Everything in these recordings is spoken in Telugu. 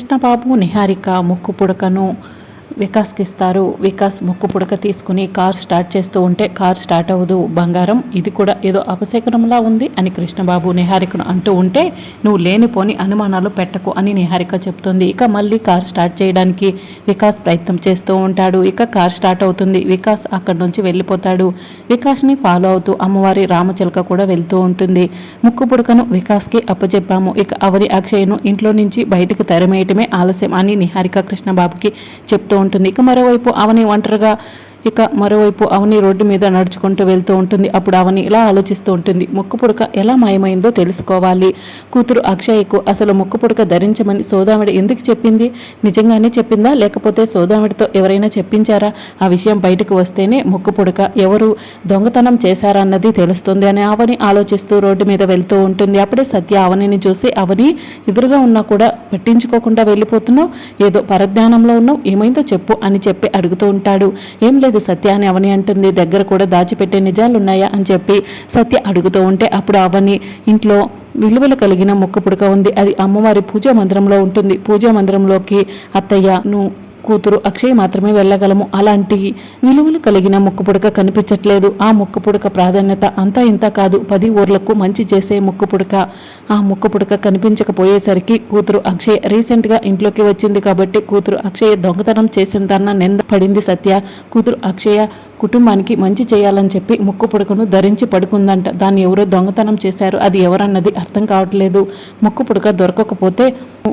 కృష్ణబాబు నిహారిక ముక్కు పుడకను వికాస్కి ఇస్తారు వికాస్ ముక్కు పుడక తీసుకుని కార్ స్టార్ట్ చేస్తూ ఉంటే కార్ స్టార్ట్ అవ్వదు. బంగారం ఇది కూడా ఏదో అపశకనంలా ఉంది అని కృష్ణబాబు నిహారికను అంటూ ఉంటే నువ్వు లేనిపోని అనుమానాలు పెట్టకు అని నిహారిక చెప్తుంది. ఇక మళ్ళీ కార్ స్టార్ట్ చేయడానికి వికాస్ ప్రయత్నం చేస్తూ ఉంటాడు. ఇక కార్ స్టార్ట్ అవుతుంది. వికాస్ అక్కడి నుంచి వెళ్ళిపోతాడు. వికాస్ని ఫాలో అవుతూ అమ్మవారి రామచిలక కూడా వెళ్తూ ఉంటుంది. ముక్కు పుడకను వికాస్కి అప్పచెప్పాము ఇక అవని అక్షయ్ను ఇంట్లో నుంచి బయటకు తెరమేయటమే ఆలస్యం అని నిహారిక కృష్ణబాబుకి చెప్తూ ఉంటుంది. ఇక మరోవైపు అవని ఒంటరిగా ఇక మరోవైపు అవని రోడ్డు మీద నడుచుకుంటూ వెళ్తూ ఉంటుంది. అప్పుడు అవని ఇలా ఆలోచిస్తూ ఉంటుంది. ముక్కు పుడక ఎలా మాయమైందో తెలుసుకోవాలి. కూతురు అక్షయ్కు అసలు ముక్కు పుడక ధరించమని సోదామిడి ఎందుకు చెప్పింది? నిజంగానే చెప్పిందా? లేకపోతే సోదామిడితో ఎవరైనా చెప్పించారా? ఆ విషయం బయటకు వస్తేనే ముక్కు పుడక ఎవరు దొంగతనం చేశారా అన్నది తెలుస్తుంది అని అవని ఆలోచిస్తూ రోడ్డు మీద వెళ్తూ ఉంటుంది. అప్పుడే సత్య అవనిని చూసి అవని ఎదురుగా ఉన్నా కూడా పట్టించుకోకుండా వెళ్ళిపోతున్నావు. ఏదో పరజ్ఞానంలో ఉన్నావు. ఏమైందో చెప్పు అని చెప్పి అడుగుతూ ఉంటాడు. ఏం లేదు. సత్య అని అవని అంటుంది. దగ్గర కూడా దాచిపెట్టే నిజాలు ఉన్నాయా అని చెప్పి సత్య అడుగుతూ ఉంటే అప్పుడు అవని ఇంట్లో విలువలు కలిగిన మొక్క పుడక ఉంది. అది అమ్మవారి పూజా మందిరంలో ఉంటుంది. పూజా మందిరంలోకి అత్తయ్య నువ్వు కూతురు అక్షయ్ మాత్రమే వెళ్ళగలము. అలాంటి విలువలు కలిగిన ముక్కు పుడక కనిపించట్లేదు. ఆ ముక్కు పుడక ప్రాధాన్యత అంతా ఇంత కాదు. పది ఊర్లకు మంచి చేసే ముక్కు పుడక. ఆ ముక్కు పుడక కనిపించకపోయేసరికి కూతురు అక్షయ్ రీసెంట్గా ఇంట్లోకి వచ్చింది కాబట్టి కూతురు అక్షయ్ దొంగతనం చేసిందన్న నింద పడింది సత్య. కూతురు అక్షయ కుటుంబానికి మంచి చేయాలని చెప్పి ముక్కు పుడకను ధరించి పడుకుందంట. దాన్ని ఎవరో దొంగతనం చేశారు. అది ఎవరన్నది అర్థం కావట్లేదు. ముక్కు పుడక దొరకకపోతే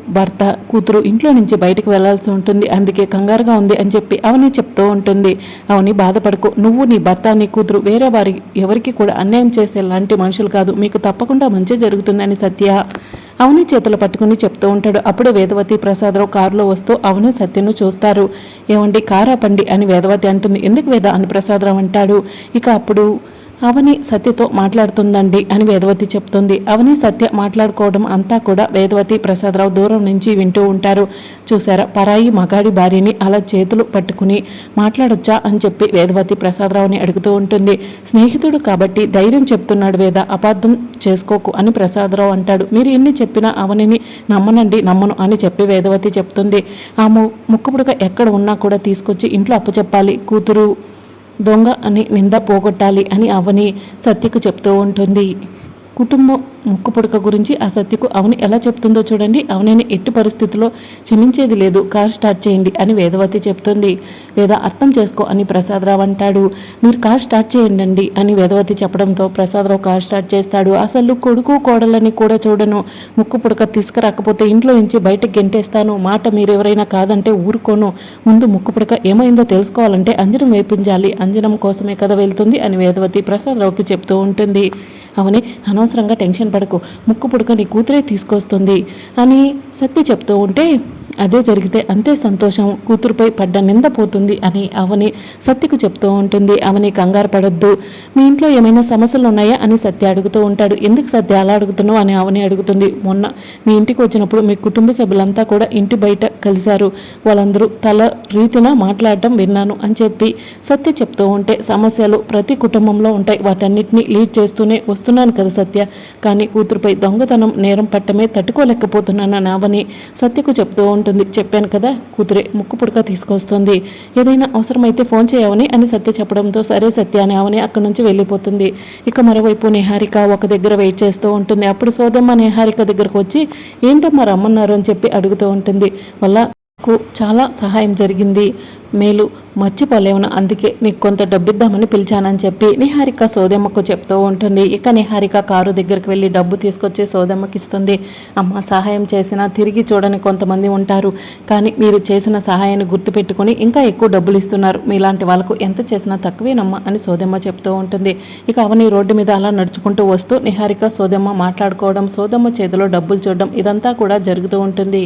భర్త కూతురు ఇంట్లో నుంచి బయటకు వెళ్ళాల్సి ఉంటుంది. అందుకే కంగారుగా ఉంది అని చెప్పి అవని చెప్తూ ఉంటుంది. అవని బాధపడకు. నువ్వు నీ భర్త నీ కూతురు వేరే వారి ఎవరికి కూడా అన్యాయం చేసే లాంటి మనుషులు కాదు. మీకు తప్పకుండా మంచి జరుగుతుందని సత్య అవని చేతులు పట్టుకుని చెప్తూ ఉంటాడు. అప్పుడు వేదవతి ప్రసాదరావు కారులో వస్తూ అవును సత్యను చూస్తారు. ఏమండి కారా పండి అని వేదవతి అంటుంది. ఎందుకు వేద అని ప్రసాదరావు అంటాడు. ఇక అప్పుడు అవని సత్యతో మాట్లాడుతుందండి అని వేదవతి చెప్తుంది. అవని సత్య మాట్లాడుకోవడం అంతా కూడా వేదవతి ప్రసాదరావు దూరం నుంచి వింటూ ఉంటారు. చూసారా పరాయి మగాడి భార్యని అలా చేతులు పట్టుకుని మాట్లాడొచ్చా అని చెప్పి వేదవతి ప్రసాదరావుని అడుగుతూ ఉంటుంది. స్నేహితుడు కాబట్టి ధైర్యం చెప్తున్నాడు వేద అపార్థం చేసుకోకు అని ప్రసాదరావు అంటాడు. మీరు ఎన్ని చెప్పినా అవనిని నమ్మనండి నమ్మను అని చెప్పి వేదవతి చెప్తుంది. ఆ ము ముక్కుపుడక ఎక్కడ ఉన్నా కూడా తీసుకొచ్చి ఇంట్లో అప్పచెప్పాలి. కూతురు దొంగ అని నింద పోగొట్టాలి అని అవని సత్యకు చెప్తూ ఉంటుంది. కుటుంబం ముక్కు పుడక గురించి ఆ సత్యకు అవని ఎలా చెప్తుందో చూడండి. అవనిని ఎట్టి పరిస్థితిలో క్షమించేది లేదు. కార్ స్టార్ట్ చేయండి అని వేదవతి చెప్తుంది. వేద అర్థం చేసుకో అని ప్రసాదరావు అంటాడు. మీరు కార్ స్టార్ట్ చేయండి అని వేదవతి చెప్పడంతో ప్రసాదరావు కార్ స్టార్ట్ చేస్తాడు. అసలు కొడుకు కోడలని కూడా చూడను. ముక్కు పుడక తీసుకురాకపోతే ఇంట్లో నుంచి బయటకు గెంటేస్తాను. మాట మీరు ఎవరైనా కాదంటే ఊరుకోను. ముందు ముక్కు పుడక ఏమైందో తెలుసుకోవాలంటే అంజనం వేపించాలి. అంజనం కోసమే కదా వెళ్తుంది అని వేదవతి ప్రసాదరావుకి చెప్తూ ఉంటుంది. అవని అనవసరంగా టెన్షన్ పడకు ముక్కు పుడక నీ కూతురే తీసుకొస్తుంది అని సత్య చెప్తూ ఉంటే అదే జరిగితే అంతే సంతోషం. కూతురుపై పడ్డ నింద పోతుంది అని అవని సత్యకు చెప్తూ ఉంటుంది. అవని కంగారు పడొద్దు. మీ ఇంట్లో ఏమైనా సమస్యలు ఉన్నాయా? అని సత్య అడుగుతూ ఉంటాడు. ఎందుకు సత్య అలా అడుగుతున్నావు? అని అవని అడుగుతుంది. మొన్న మీ ఇంటికి వచ్చినప్పుడు మీ కుటుంబ సభ్యులంతా కూడా ఇంటి బయట కలిశారు. వాళ్ళందరూ తల రీతిన మాట్లాడటం విన్నాను అని చెప్పి సత్య చెప్తూ ఉంటే సమస్యలు ప్రతి కుటుంబంలో ఉంటాయి. వాటన్నిటిని లీడ్ చేస్తూనే వస్తున్నాను కదా సత్య. కానీ కూతురుపై దొంగతనం నేరం పట్టమే తట్టుకోలేకపోతున్నాను నావని సత్యకు చెప్తూ ఉంటే ఉంటుంది. చెప్పాను కదా కూతురే ముక్కు పుడక తీసుకొస్తుంది. ఏదైనా అవసరమైతే ఫోన్ చేయవని అని సత్య చెప్పడంతో సరే సత్య అని అవని అక్కడి నుంచి వెళ్ళిపోతుంది. ఇక మరోవైపు నిహారిక ఒక దగ్గర వెయిట్ చేస్తూ ఉంటుంది. అప్పుడు సోదమ్మ నిహారిక దగ్గరకు వచ్చి ఏంటమ్మా రమ్మన్నారు? అని చెప్పి అడుగుతూ ఉంటుంది. వల్ల నాకు చాలా సహాయం జరిగింది. మేలు మర్చిపోలేవును. అందుకే నీకు కొంత డబ్బిద్దామని పిలిచానని చెప్పి నిహారిక సోదమ్మకు చెప్తూ ఉంటుంది. ఇక నిహారిక కారు దగ్గరికి వెళ్ళి డబ్బు తీసుకొచ్చి సోదమ్మకి ఇస్తుంది. అమ్మ సహాయం చేసినా తిరిగి చూడని కొంతమంది ఉంటారు. కానీ మీరు చేసిన సహాయాన్ని గుర్తుపెట్టుకుని ఇంకా ఎక్కువ డబ్బులు ఇస్తున్నారు. మీలాంటి వాళ్ళకు ఎంత చేసినా తక్కువేనమ్మా అని సోదమ్మ చెప్తూ ఉంటుంది. ఇక అవని రోడ్డు మీద అలా నడుచుకుంటూ వస్తూ నిహారిక సోదమ్మ మాట్లాడుకోవడం సోదమ్మ చేతిలో డబ్బులు చూడడం ఇదంతా కూడా జరుగుతూ ఉంటుంది.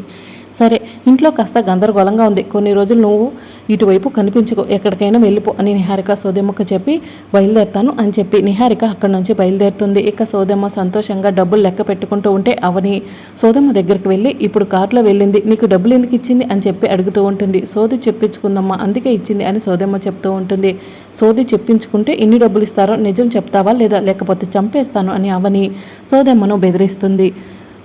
సరే ఇంట్లో కాస్త గందరగోళంగా ఉంది. కొన్ని రోజులు నువ్వు ఇటువైపు కనిపించుకో. ఎక్కడికైనా వెళ్ళిపో అని నిహారిక సోదెమ్మకు చెప్పి బయలుదేరుతాను అని చెప్పి నిహారిక అక్కడి నుంచి బయలుదేరుతుంది. ఇక సోదమ్మ సంతోషంగా డబ్బులు లెక్క పెట్టుకుంటూ ఉంటే అవని సోదమ్మ దగ్గరికి వెళ్ళి ఇప్పుడు కారులో వెళ్ళింది. నీకు డబ్బులు ఎందుకు ఇచ్చింది? అని చెప్పి అడుగుతూ ఉంటుంది. సోది చెప్పించుకుందమ్మా. అందుకే ఇచ్చింది అని సోదమ్మ చెప్తూ ఉంటుంది. సోది చెప్పించుకుంటే ఎన్ని డబ్బులు ఇస్తారో నిజం చెప్తావా లేదా? లేకపోతే చంపేస్తాను అని అవని సోదమ్మను బెదిరిస్తుంది.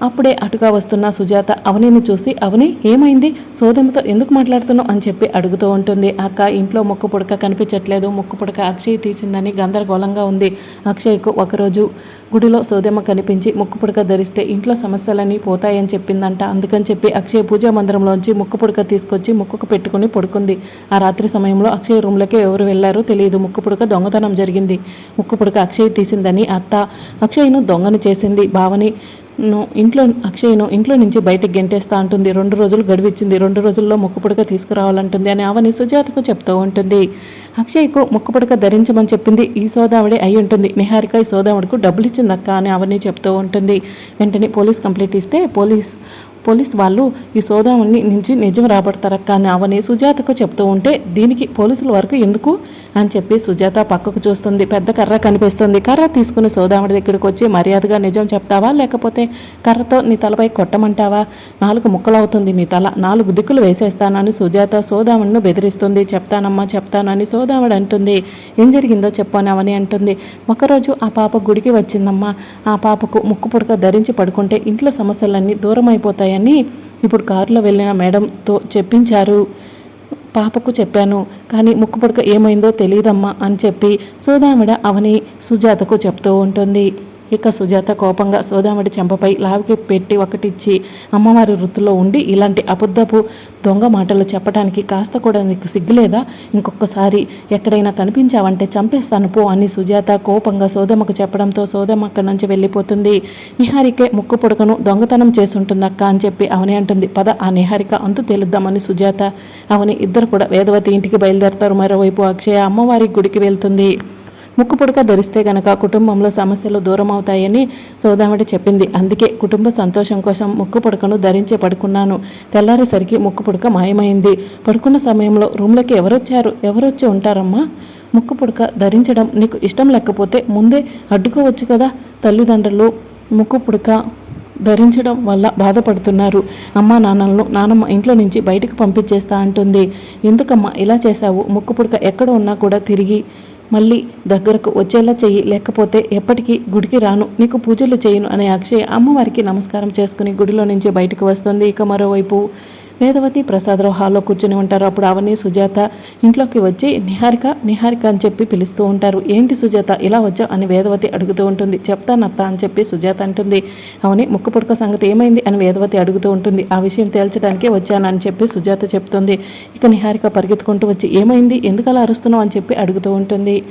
అప్పుడే అటుగా వస్తున్న సుజాత అవనిని చూసి అవని ఏమైంది? సోదమ్మతో ఎందుకు మాట్లాడుతున్నావు? అని చెప్పి అడుగుతూ ఉంటుంది. అక్క ఇంట్లో ముక్కు పుడక కనిపించట్లేదు. ముక్కు పుడక అక్షయ్ తీసిందని గందరగోళంగా ఉంది. అక్షయ్కు ఒకరోజు గుడిలో సోదమ్మ కనిపించి ముక్కు పుడక ధరిస్తే ఇంట్లో సమస్యలన్నీ పోతాయని చెప్పిందంట. అందుకని చెప్పి అక్షయ్ పూజా మందిరంలోంచి ముక్కు పుడక తీసుకొచ్చి ముక్కుకు పెట్టుకుని పడుకుంది. ఆ రాత్రి సమయంలో అక్షయ్ రూమ్లోకి ఎవరు వెళ్ళారో తెలియదు. ముక్కు పుడక దొంగతనం జరిగింది. ముక్కు పుడక అక్షయ్ తీసిందని అత్త అక్షయ్ను దొంగని చేసింది. భావని ను ఇంట్లో అక్షయ్ను ఇంట్లో నుంచి బయటకు గెంటేస్తా అంటుంది. రెండు రోజులు గడివిచ్చింది. రెండు రోజుల్లో ముక్కుపుడక తీసుకురావాలంటుంది అని ఆవని సుజాతకు చెప్తూ ఉంటుంది. అక్షయ్కు ముక్కుపుడక ధరించమని చెప్పింది ఈ సోదావిడే అయి ఉంటుంది. నిహారిక ఈ సోదావుడికు డబ్బులు ఇచ్చిందక్క అని అవన్నీ చెప్తూ ఉంటుంది. వెంటనే పోలీస్ కంప్లైంట్ ఇస్తే పోలీస్ పోలీస్ వాళ్ళు ఈ సోదాముని నుంచి నిజం రాబడతారక్క అని అవని సుజాతకు చెప్తూ ఉంటే దీనికి పోలీసుల వరకు ఎందుకు? అని చెప్పి సుజాత పక్కకు చూస్తుంది. పెద్ద కర్ర కనిపిస్తుంది. కర్ర తీసుకుని సోదాముడి దగ్గరికి వచ్చి మర్యాదగా నిజం చెప్తావా? లేకపోతే కర్రతో నీ తలపై కొట్టమంటావా? నాలుగు ముక్కలు అవుతుంది నీ తల. నాలుగు దిక్కులు వేసేస్తానని సుజాత సోదాముడిని బెదిరిస్తుంది. చెప్తానమ్మా చెప్తానని సోదాముడు అంటుంది. ఏం జరిగిందో చెప్పని అవని అంటుంది. ఒకరోజు ఆ పాప గుడికి వచ్చిందమ్మా. ఆ పాపకు ముక్కు పుడక ధరించి పడుకుంటే ఇంట్లో సమస్యలన్నీ దూరం అని ఇప్పుడు కారులో వెళ్ళిన మేడంతో చెప్పించారు. పాపకు చెప్పాను కానీ ముక్కు పుడక ఏమైందో తెలియదమ్మా అని చెప్పి సోదామిడ అవని సుజాతకు చెప్తూ ఉంటుంది. ఇక సుజాత కోపంగా సోదామడి చెంపపై లావికి పెట్టి ఒకటిచ్చి అమ్మవారి వృత్తిలో ఉండి ఇలాంటి అబద్ధపు దొంగ మాటలు చెప్పడానికి కాస్త కూడా నీకు సిగ్గులేదా? ఇంకొకసారి ఎక్కడైనా కనిపించావంటే చంపేస్తాను పో అని సుజాత కోపంగా సోదమ్మకు చెప్పడంతో సోదమ్మ అక్కడి నుంచి వెళ్ళిపోతుంది. నిహారికే ముక్కు పుడకను దొంగతనం చేసుంటుందక్క అని చెప్పి అవని అంటుంది. పద ఆ నిహారిక అంతు తేలుద్దామని సుజాత. అవని ఇద్దరు కూడా వేదవతి ఇంటికి బయలుదేరతారు. మరోవైపు అక్షయ అమ్మవారి గుడికి వెళ్తుంది. ముక్కు పుడక ధరిస్తే గనక కుటుంబంలో సమస్యలు దూరం అవుతాయని సోదామటి చెప్పింది. అందుకే కుటుంబ సంతోషం కోసం ముక్కు పుడకను ధరించే పడుకున్నాను. తెల్లారేసరికి ముక్కు పుడక మాయమైంది. పడుకున్న సమయంలో రూమ్లోకి ఎవరొచ్చారు? ఎవరొచ్చి ఉంటారమ్మా? ముక్కు పుడక ధరించడం నీకు ఇష్టం లేకపోతే ముందే అడ్డుకోవచ్చు కదా? తల్లిదండ్రులు ముక్కు పుడక ధరించడం వల్ల బాధపడుతున్నారు. అమ్మా నాన్నలను నానమ్మ ఇంట్లో నుంచి బయటకు పంపించేస్తా అంటుంది. ఎందుకమ్మా ఇలా చేశావు? ముక్కు పుడక ఎక్కడ ఉన్నా కూడా తిరిగి మళ్ళీ దగ్గరకు వచ్చేలా చెయ్యి లేకపోతే ఎప్పటికీ గుడికి రాను. నీకు పూజలు చేయను అనే అక్షయ్ అమ్మవారికి నమస్కారం చేసుకుని గుడిలో నుంచి బయటకు వస్తుంది. ఇక మరోవైపు వేదవతి ప్రసాదరావు హాల్లో కూర్చుని ఉంటారు. అప్పుడు అవని సుజాత ఇంట్లోకి వచ్చి నిహారిక నిహారిక అని చెప్పి పిలుస్తూ ఉంటారు. ఏంటి సుజాత ఇలా వచ్చావు? అని వేదవతి అడుగుతూ ఉంటుంది. చెప్తానత్త అని చెప్పి సుజాత అంటుంది. అవని ముక్కు పుడక సంగతి ఏమైంది? అని వేదవతి అడుగుతూ ఉంటుంది. ఆ విషయం తేల్చడానికే వచ్చానని చెప్పి సుజాత చెప్తుంది. ఇక నిహారిక పరిగెత్తుకుంటూ వచ్చి ఏమైంది? ఎందుకు అలా అరుస్తున్నావు? అని చెప్పి అడుగుతూ ఉంటుంది.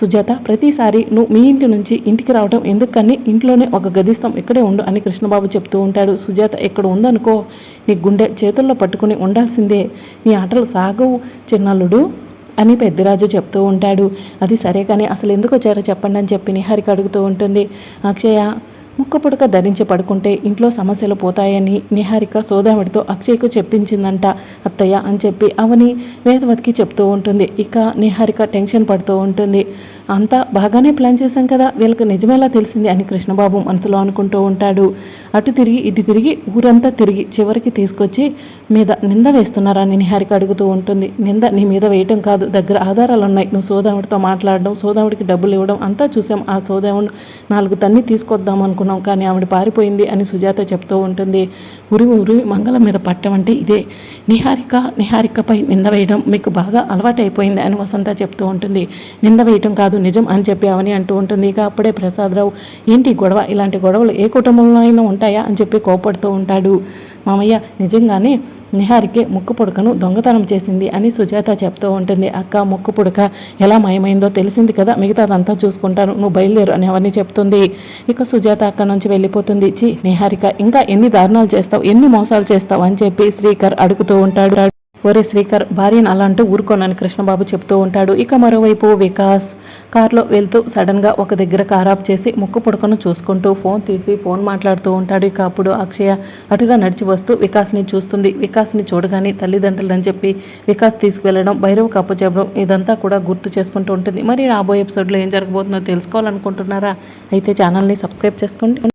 సుజాత ప్రతిసారి నువ్వు మీ ఇంటి నుంచి ఇంటికి రావడం ఎందుకని? ఇంట్లోనే ఒక గదిస్తాం ఇక్కడే ఉండు అని కృష్ణబాబు చెప్తూ ఉంటాడు. సుజాత ఎక్కడ ఉందనుకో నీ గుండె చేతుల్లో పట్టుకుని ఉండాల్సిందే. నీ ఆటలు సాగవు చిన్నల్లుడు అని పెద్దరాజు చెప్తూ ఉంటాడు. అది సరే కానీ అసలు ఎందుకు వచ్చారో చెప్పండి అని చెప్పి నిహారిక అడుగుతూ ఉంటుంది. అక్షయ ముక్క పుడక ధరించి పడుకుంటే ఇంట్లో సమస్యలు పోతాయని నిహారిక సోదామిడితో అక్షయ్కు చెప్పించిందంట. అత్తయ్య అని చెప్పి అవని వేదవతికి చెప్తూ ఉంటుంది. ఇక నిహారిక టెన్షన్ పడుతూ ఉంటుంది. అంతా బాగానే ప్లాన్ చేశాం కదా వీళ్ళకి నిజమేలా తెలిసింది అని కృష్ణబాబు మనసులో అనుకుంటూ ఉంటాడు. అటు తిరిగి ఇటు తిరిగి ఊరంతా తిరిగి చివరికి తీసుకొచ్చి మీద నింద వేస్తున్నారని నిహారిక అడుగుతూ ఉంటుంది. నింద నీ మీద వేయటం కాదు దగ్గర ఆధారాలు ఉన్నాయి నువ్వు సోదాముడితో మాట్లాడడం సోదాముడికి డబ్బులు ఇవ్వడం అంతా చూసాం ఆ సోదాముడు నాలుగు తన్ని తీసుకొద్దాం అనుకున్నాం కానీ ఆవిడ పారిపోయింది అని సుజాత చెప్తూ ఉంటుంది. ఉరి ఉరి మంగళం మీద పట్టమంటే ఇదే. నిహారిక నిహారికపై నింద వేయడం మీకు బాగా అలవాటైపోయింది అని వసంత చెప్తూ ఉంటుంది. నింద వేయటం కాదు నిజం అని చెప్పి అవని అంటూ ఉంటుంది. ఇక అప్పుడే ప్రసాదరావు ఏంటి గొడవ? ఇలాంటి గొడవలు ఏ కుటుంబంలో అయినా ఉంటాయా? అని చెప్పి కోపడుతూ ఉంటాడు. మామయ్య నిజంగానే నిహారికే ముక్కు పుడకను దొంగతనం చేసింది అని సుజాత చెప్తూ ఉంటుంది. అక్క ముక్కు పుడక ఎలా మాయమైందో తెలిసింది కదా మిగతాదంతా చూసుకుంటాను నువ్వు బయలుదేరు అని అవన్నీ చెప్తుంది. ఇక సుజాత అక్క నుంచి వెళ్ళిపోతుంది. చి నిహారిక ఇంకా ఎన్ని దారుణాలు చేస్తావు ఎన్ని మోసాలు చేస్తావు అని చెప్పి శ్రీకర్ అడుగుతూ ఉంటాడు. ఒరే శ్రీకర్ భార్యను అలా అంటూ ఊరుకోనని కృష్ణబాబు చెప్తూ ఉంటాడు. ఇక మరోవైపు వికాస్ కారులో వెళ్తూ సడన్గా ఒక దగ్గర కార్ ఆఫ్ చేసి ముక్కు పుడకను చూసుకుంటూ ఫోన్ తీసి ఫోన్ మాట్లాడుతూ ఉంటాడు. ఇక అప్పుడు అక్షయ అటుగా నడిచి వస్తూ వికాస్ని చూస్తుంది. వికాస్ని చూడగానే తల్లిదండ్రులు అని చెప్పి వికాస్ తీసుకువెళ్ళడం భైరవ్ కప్పు చెప్పడం ఇదంతా కూడా గుర్తు చేసుకుంటూ ఉంటుంది. మరి రాబోయే ఎపిసోడ్లో ఏం జరగబోతుందో తెలుసుకోవాలనుకుంటున్నారా? అయితే ఛానల్ని సబ్స్క్రైబ్ చేసుకోండి.